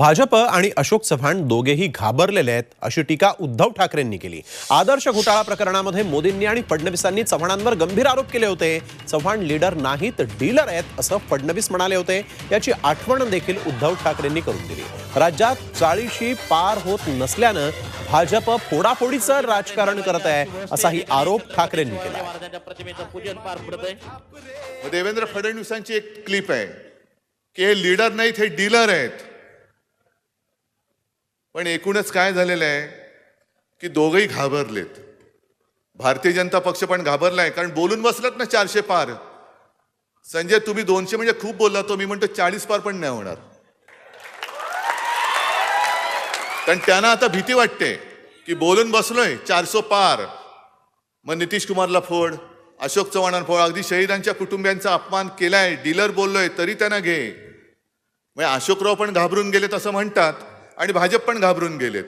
भाजप आणि अशोक चव्हाण दोघेही घाबरलेले आहेत अशी टीका उद्धव ठाकरेंनी केली. आदर्श घोटाळा प्रकरणामध्ये मोदींनी आणि फडणवीसांनी चव्हाणांवर गंभीर आरोप केले होते. चव्हाण लीडर नाहीत डीलर आहेत असं फडणवीस म्हणाले होते. याची आठवण देखील उद्धव ठाकरेंनी करून दिली. राज्यात चाळीशी पार होत नसल्यानं भाजप फोडाफोडीचं राजकारण करत आहे असाही आरोप ठाकरेंनी केला. देवेंद्र फडणवीसांची एक क्लिप आहे की हे लीडर नाहीत हे डीलर आहेत. पण एकूणच काय झालेलं आहे की दोघंही घाबरलेत. भारतीय जनता पक्ष पण घाबरला आहे कारण बोलून बसलात ना चारशे पार. संजय तुम्ही दोनशे म्हणजे खूप बोलला तो मी म्हणतो चाळीस पार पण नाही होणार. कारण त्यांना आता भीती वाटते की बोलून बसलोय चारसो पार. मग नितीश कुमारला फोड अशोक चव्हाणांना फोड अगदी शहीदांच्या कुटुंबियांचा अपमान केलाय डीलर बोललोय तरी त्यांना घे. म्हणजे अशोकराव पण घाबरून गेलेत असं म्हणतात. आणि भाजप पण घाबरून गेलेत.